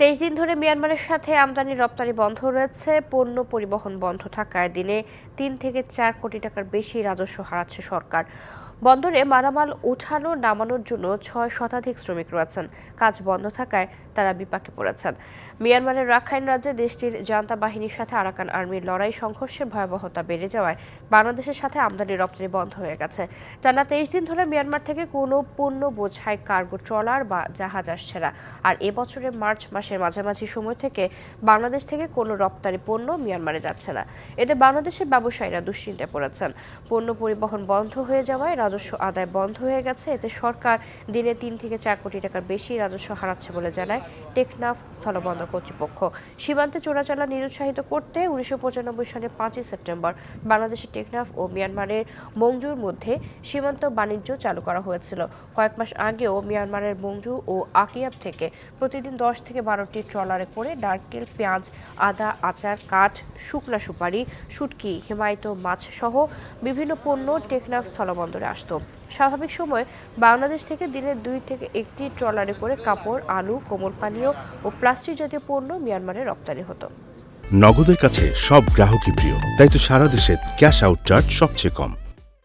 তেইশ দিন ধরে মিয়ানমারের সাথে আমদানি রপ্তানি বন্ধ রয়েছে, পণ্য পরিবহন বন্ধ থাকায় দিনে তিন থেকে চার কোটি টাকার বেশি রাজস্ব হারাচ্ছে সরকার। বন্দরে মালামাল ওঠানো নামানোর জন্য ছয় শতাধিক শ্রমিক রয়েছেন। কাজ বন্ধ থাকায় তারা বিপাকে পড়েছেন। মিয়ানমারের রাখাইন রাজ্যে দেশটির জান্তা বাহিনীর সাথে আরাকান আর্মির লড়াই সংঘর্ষের ভয়াবহতা বেড়ে যাওয়ায় বাংলাদেশের সাথে আমদানি রপ্তানি বন্ধ হয়ে গেছে। টানা তেইশ দিন ধরে মিয়ানমার থেকে কোনো পণ্য বোঝাই, কার্গো ট্রলার বা জাহাজ আসছে না। আর এবছরের মার্চ মাসের মাঝামাঝি সময় থেকে বাংলাদেশ থেকে কোনো রপ্তানি পণ্য মিয়ানমারে যাচ্ছে না। এতে বাংলাদেশের ব্যবসায়ীরা দুশ্চিন্তায় পড়েছেন। পণ্য পরিবহন বন্ধ হয়ে যাওয়ায় রাজস্ব আদায় বন্ধ হয়ে গেছে। এতে সরকার দিনে তিন থেকে চার কোটি টাকার বেশি রাজস্ব হারাচ্ছে বলে জানায় টেকনাফ স্থলবন্দর কর্তৃপক্ষ। সীমান্তে চোরাচালা নিরুৎসাহিত করতে উনিশশো সালের পাঁচই সেপ্টেম্বর বাংলাদেশের টেকনাফ ও মিয়ানমারের মংজুর মধ্যে সীমান্ত বাণিজ্য চালু করা হয়েছিল। কয়েক মাস আগেও মিয়ানমারের মংজু ও আকিয়াব থেকে প্রতিদিন দশ থেকে বারোটি ট্রলারে করে নারকেল, পেঁয়াজ, আদা, আচার, কাঠ, শুকনা সুপারি, শুটকি, হিমায়িত মাছ সহ বিভিন্ন পণ্য টেকনাফ স্থলবন্দরে আসতো স্বাভাবিক সময় বাংলাদেশ থেকে দিনে দুই থেকে একটি ট্রলারে করে কাপড়, আলু, কোমল পানীয় ও প্লাস্টিক জাতীয় পণ্য মিয়ানমারে রপ্তানি হতো। নগদের কাছে সব গ্রাহকই প্রিয়, তাই তো সারা দেশে ক্যাশ আউট চার্জ সবচেয়ে কম।